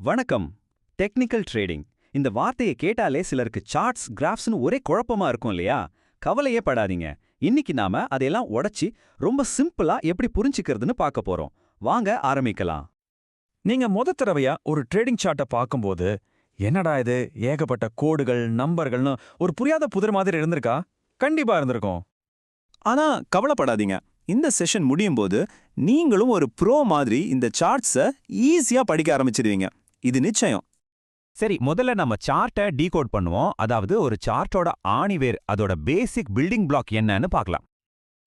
வணக்கம். Technical trading இந்த வார்த்தையை கேட்டாலே சிலருக்கு சார்ட்ஸ் கிராஃப்ஸ்னு ஒரே குழப்பமா இருக்கும் இல்லையா? கவலையே படாதீங்க. இன்னைக்கு நாம அதையெல்லாம் உடைச்சி ரொம்ப சிம்பிளா எப்படி புரிஞ்சுக்கிறதுன்னு பார்க்க போறோம். வாங்க ஆரம்பிக்கலாம். நீங்க முத தடவையா ஒரு ட்ரேடிங் சார்ட்டை பார்க்கும்போது என்னடா இது? ஏகப்பட்ட கோடுகள் நம்பர்கள்னு ஒரு புரியாத புதிர் மாதிரி இருந்திருக்கா? கண்டிப்பா இருந்திருக்கும். ஆனா கவலைப்படாதீங்க. இந்த செஷன் முடியும் போது நீங்களும் ஒரு ப்ரோ மாதிரி இந்த சார்ட்ஸை ஈஸியா படிக்க ஆரம்பிச்சிடுவீங்க இது நிச்சயம். சரி முதல்ல நம்ம சார்ட்டை டீகோட் பண்ணுவோம். அதாவது ஒரு சார்ட்டோட ஆணிவேர் அதோட பேசிக் பில்டிங் பிளாக் என்னன்னு பார்க்கலாம்.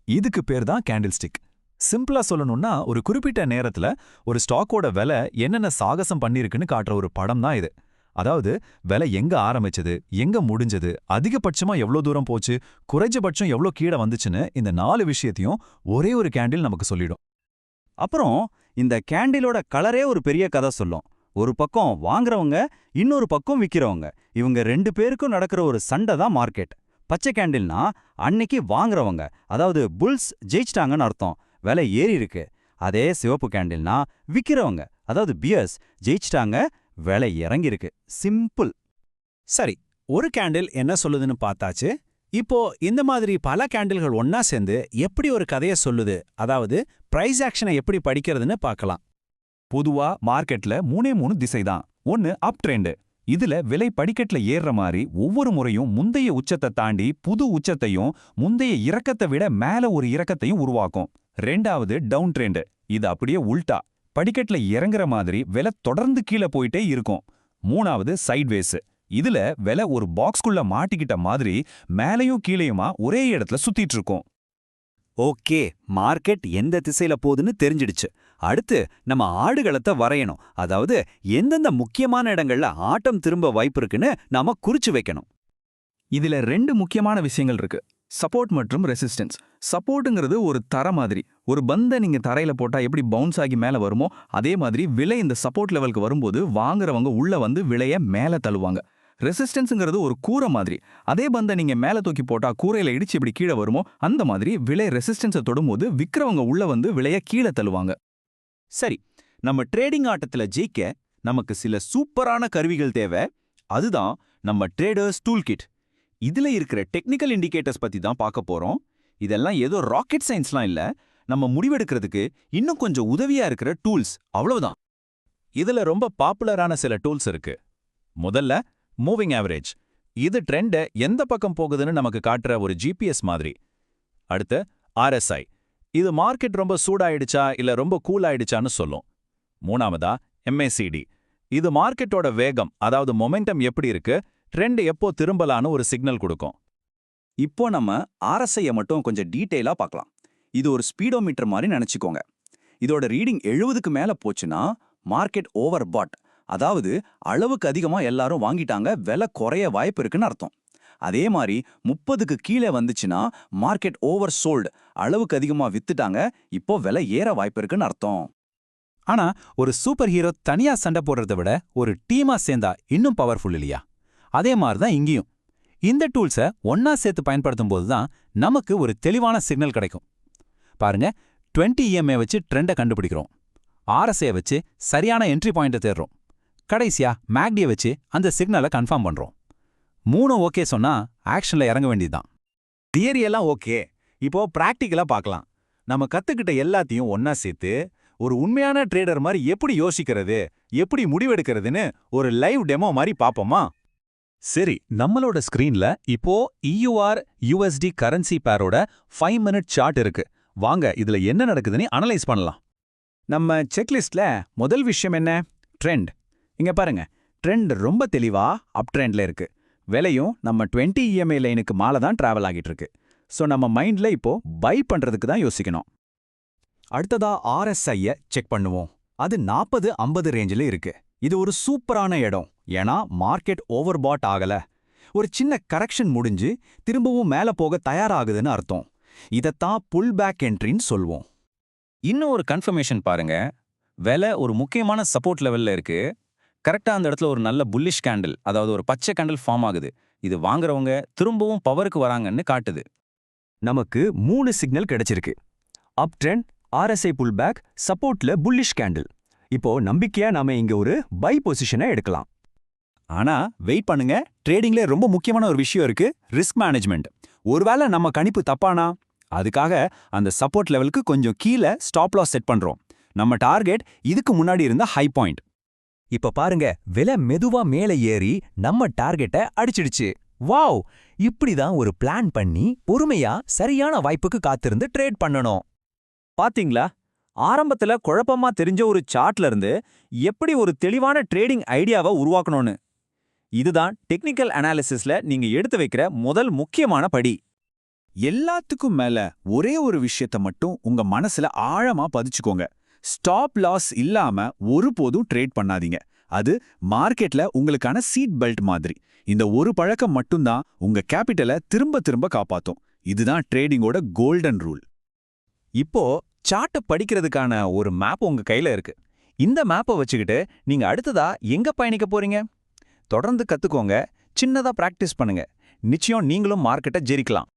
இதுக்கு பேர் தான் கேண்டில் ஸ்டிக் சிம்பிளா சொல்லணும்னா ஒரு குறிப்பிட்ட நேரத்துல ஒரு ஸ்டாக்கோட விலை என்னென்ன சாகசம் பண்ணிருக்குன்னு காட்டுற ஒரு படம் தான் இது. அதாவது விலை எங்க ஆரம்பிச்சது எங்க முடிஞ்சது அதிகபட்சமா எவ்வளோ தூரம் போச்சு குறைஞ்சபட்சம் எவ்வளோ கீழே வந்துச்சுன்னு இந்த நாலு விஷயத்தையும் ஒரே ஒரு கேண்டில் நமக்கு சொல்லிடும். அப்புறம் இந்த கேண்டிலோட கலரே ஒரு பெரிய கதை சொல்லும். ஒரு பக்கம் வாங்குறவங்க இன்னொரு பக்கம் விக்கிறவங்க. இவங்க ரெண்டு பேருக்கும் நடக்கிற ஒரு சண்டை தான் மார்க்கெட். பச்சை கேண்டில்னா அன்னைக்கு வாங்குறவங்க. அதாவது புல்ஸ் ஜெயிச்சிட்டாங்கன்னு அர்த்தம். விலை ஏறி இருக்கு. அதே சிவப்பு கேண்டில்னா விற்கிறவங்க அதாவது பியர்ஸ் ஜெயிச்சிட்டாங்க விலை இறங்கியிருக்கு சிம்பிள். சரி ஒரு கேண்டில் என்ன சொல்லுதுன்னு பார்த்தாச்சு. இப்போ இந்த மாதிரி பல கேண்டில்கள் ஒன்னா சேர்ந்து எப்படி ஒரு கதையை சொல்லுது? அதாவது பிரைஸ் ஆக்ஷனை எப்படி படிக்கிறதுன்னு பார்க்கலாம். பொதுவா மார்க்கெட்ல மூணே மூணு திசைதான். ஒன்னு அப் ட்ரெண்டு இதுல விலை படிக்கட்டுல ஏறுற மாதிரி ஒவ்வொரு முறையும் முந்தைய உச்சத்தை தாண்டி புது உச்சத்தையும் முந்தைய இறக்கத்தை விட மேல ஒரு இறக்கத்தையும் உருவாக்கும். ரெண்டாவது டவுன் ட்ரெண்டு இது அப்படியே உல்டா. படிக்கட்டுல இறங்குற மாதிரி விலை தொடர்ந்து கீழே போயிட்டே இருக்கும். மூணாவது சைட்வேஸ் இதுல விலை ஒரு பாக்ஸ்குள்ள மாட்டிக்கிட்ட மாதிரி மேலையும் கீழேயுமா ஒரே இடத்துல சுத்திட்டு இருக்கும். ஓகே மார்க்கெட் எந்த திசையில போகுதுன்னு தெரிஞ்சிடுச்சு. அடுத்து நம்ம ஆடுகளத்தை வரையணும். அதாவது எந்தெந்த முக்கியமான இடங்கள்ல ஆட்டம் திரும்ப வாய்ப்பு இருக்குன்னு நாம குறிச்சு வைக்கணும். இதுல ரெண்டு முக்கியமான விஷயங்கள் இருக்கு. சப்போர்ட் மற்றும் ரெசிஸ்டன்ஸ் சப்போர்ட்டுங்கிறது ஒரு தர மாதிரி. ஒரு பந்தை நீங்க தரையில போட்டா எப்படி பவுன்ஸ் ஆகி மேல வருமோ அதே மாதிரி விலை இந்த சப்போர்ட் லெவலுக்கு வரும்போது வாங்குறவங்க உள்ள வந்து விலைய மேல தள்ளுவாங்க. ரெசிஸ்டன்ஸுங்கிறது ஒரு கூரை மாதிரி. அதே பந்தை நீங்க மேல தூக்கி போட்டா கூரையில இடிச்சு இப்படி கீழே வருமோ அந்த மாதிரி விலை ரெசிஸ்டன்ஸை தொடும்போது விற்கிறவங்க உள்ள வந்து விலைய கீழே தள்ளுவாங்க. சரி நம்ம ட்ரேடிங் ஆட்டத்துல ஜெயிக்க நமக்கு சில சூப்பரான கருவிகள் தேவை. அதுதான் நம்ம ட்ரேடர்ஸ் டூல் கிட் இதுல இருக்கிற டெக்னிக்கல் இண்டிகேட்டர்ஸ் பத்தி தான் பார்க்க போறோம். இதெல்லாம் ஏதோ ராக்கெட் சயின்ஸ்லாம் இல்ல. நம்ம முடிவெடுக்கிறதுக்கு இன்னும் கொஞ்சம் உதவியா இருக்கிற டூல்ஸ் அவ்வளவுதான். இதுல ரொம்ப பாப்புலரான சில டூல்ஸ் இருக்கு. முதல்ல மூவிங் ஆவரேஜ் இது ட்ரெண்டை எந்த பக்கம் போகுதுன்னு நமக்கு காட்டுற ஒரு ஜிபிஎஸ் மாதிரி. அடுத்து ஆர்எஸ்ஐ இது மார்க்கெட் ரொம்ப சூடாயிடுச்சா இல்ல ரொம்ப கூல் ஆயிடுச்சான்னு சொல்லும். மூணாவதா எம்ஏசிடி இது மார்க்கெட்டோட வேகம் அதாவது மொமெண்டம் எப்படி இருக்கு ட்ரெண்ட் எப்போ திரும்பலான்னு ஒரு சிக்னல் கொடுக்கும். இப்போ நம்ம ஆர்எஸ்ஐயை மட்டும் கொஞ்சம் டீட்டெயிலாக பார்க்கலாம் இது ஒரு ஸ்பீடோமீட்டர் மாதிரி நினைச்சுக்கோங்க. இதோட ரீடிங் எழுபதுக்கு மேல போச்சுன்னா மார்க்கெட் ஓவர் பாட் அதாவது அளவுக்கு அதிகமா எல்லாரும் வாங்கிட்டாங்க விலை குறைய வாய்ப்பு இருக்குன்னு அர்த்தம். அதே மாதிரி முப்பதுக்கு கீழே வந்துச்சுன்னா மார்க்கெட் ஓவர் சோல்டு அளவுக்கு அதிகமா வித்துட்டாங்க. இப்போ விலை ஏற வாய்ப்பு இருக்குன்னு அர்த்தம். ஆனா ஒரு சூப்பர் ஹீரோ தனியா சண்டை போடுறத விட ஒரு டீமா சேர்ந்தா இன்னும் பவர்ஃபுல் இல்லையா? அதே மாதிரி தான் இங்கேயும். இந்த டூல்ஸை ஒன்னா சேர்த்து பயன்படுத்தும் போது தான் நமக்கு ஒரு தெளிவான சிக்னல் கிடைக்கும். பாருங்க 20 இஎம்ஏ வச்சு ட்ரெண்டை கண்டுபிடிக்கிறோம். ஆர்எஸ்ஏ வச்சு சரியான என்ட்ரி பாயிண்ட்டை தேடுறோம். கடைசியா மேக்டியை வச்சு அந்த சிக்னலை கன்ஃபார்ம் பண்றோம். மூணும் ஓகே சொன்னா ஆக்ஷன்ல இறங்க வேண்டியதுதான். தியரி எல்லாம் ஓகே. இப்போ பிராக்டிக்கலா பார்க்கலாம். நம்ம கத்துக்கிட்ட எல்லாத்தையும் ஒன்னா சேர்த்து ஒரு உண்மையான ட்ரேடர் மாதிரி எப்படி யோசிக்கிறது எப்படி முடிவெடுக்கிறதுன்னு ஒரு லைவ் டெமோ மாதிரி பாப்போமா சரி நம்மளோட ஸ்கிரீன்ல இப்போ இயூஆர் யூஎஸ்டி கரன்சி பேரோட ஃபைவ் மினிட் சார்ட் இருக்கு. வாங்க இதுல என்ன நடக்குதுன்னு அனலைஸ் பண்ணலாம். நம்ம செக்லிஸ்ட்ல முதல் விஷயம் என்ன? ட்ரெண்ட் இங்க பாருங்க. ட்ரெண்ட் ரொம்ப தெளிவா அப் ட்ரெண்ட்ல இருக்கு. விலையும் நம்ம 20 இஎம்ஐ லைனுக்கு மேல தான் டிராவல் ஆகிட்டு இருக்கு ஸோ நம்ம மைண்ட்ல இப்போ பை பண்றதுக்கு தான் யோசிக்கணும். அடுத்ததா ஆர்எஸ்ஐய செக் பண்ணுவோம். அது நாற்பது ஐம்பது ரேஞ்சில் இருக்கு. இது ஒரு சூப்பரான இடம். ஏன்னா மார்க்கெட் ஓவர் பாட் ஆகல. ஒரு சின்ன கரெக்ஷன் முடிஞ்சு திரும்பவும் மேல போக தயாராகுதுன்னு அர்த்தம். இதைத்தான் புல் பேக் என்ட்ரின்னு சொல்வோம். இன்னும் ஒரு கன்ஃபர்மேஷன் பாருங்க. விலை ஒரு முக்கியமான சப்போர்ட் லெவல்ல இருக்கு. கரெக்டா அந்த இடத்துல ஒரு நல்ல புல்லிஷ் கேண்டில் அதாவது ஒரு பச்சை கேண்டில் ஃபார்ம் ஆகுது. இது வாங்குறவங்க திரும்பவும் பவருக்கு வராங்கன்னு காட்டுது. நமக்கு மூணு சிக்னல் கிடைச்சிருக்கு. Up trend RSI pull back சப்போர்ட்ல bullish candle இப்போ நம்பிக்கையா நாம இங்க ஒரு பை பொசிஷனை எடுக்கலாம். ஆனா வெயிட் பண்ணுங்க. ட்ரேடிங்ல ரொம்ப முக்கியமான ஒரு விஷயம் இருக்கு. ரிஸ்க் மேனேஜ்மெண்ட் ஒருவேளை நம்ம கணிப்பு தப்பானா? அதுக்காக அந்த சப்போர்ட் லெவலுக்கு கொஞ்சம் கீழே ஸ்டாப் லாஸ் செட் பண்றோம். நம்ம டார்கெட் இதுக்கு முன்னாடி இருந்த ஹை பாயிண்ட் இப்ப பாருங்க விலை மெதுவா மேல ஏறி நம்ம டார்கெட்டை அடிச்சிடுச்சு. வாவ்! இப்படிதான் ஒரு பிளான் பண்ணி பொறுமையா சரியான வாய்ப்புக்கு காத்திருந்து ட்ரேட் பண்ணணும். பாத்தீங்களா? ஆரம்பத்துல குழப்பமா தெரிஞ்ச ஒரு சார்ட்ல இருந்து எப்படி ஒரு தெளிவான ட்ரேடிங் ஐடியாவை உருவாக்கணும்னு. இதுதான் டெக்னிக்கல் அனாலிசிஸ்ல நீங்க எடுத்து வைக்கிற முதல் முக்கியமான படி. எல்லாத்துக்கும் மேல ஒரே ஒரு விஷயத்த மட்டும் உங்க மனசுல ஆழமா பதிச்சுக்கோங்க. ஸ்டாப் லாஸ் இல்லாம ஒருபோதும் ட்ரேட் பண்ணாதீங்க. அது மார்க்கெட்ல உங்களுக்கான சீட் பெல்ட் மாதிரி. இந்த ஒரு பழக்கம் மட்டும்தான் உங்க கேபிட்டலை திரும்ப திரும்ப காப்பாத்தும். இதுதான் ட்ரேடிங்கோட கோல்டன் ரூல். இப்போ சார்ட்டை படிக்கிறதுக்கான ஒரு மேப் உங்க கையில இருக்கு. இந்த மேப்பை வச்சுக்கிட்டு நீங்க அடுத்ததா எங்க பயணிக்க போறீங்க? தொடர்ந்து கத்துக்கோங்க சின்னதா பிராக்டிஸ் பண்ணுங்க. நிச்சயம் நீங்களும் மார்க்கெட்டை ஜெரிக்கலாம்.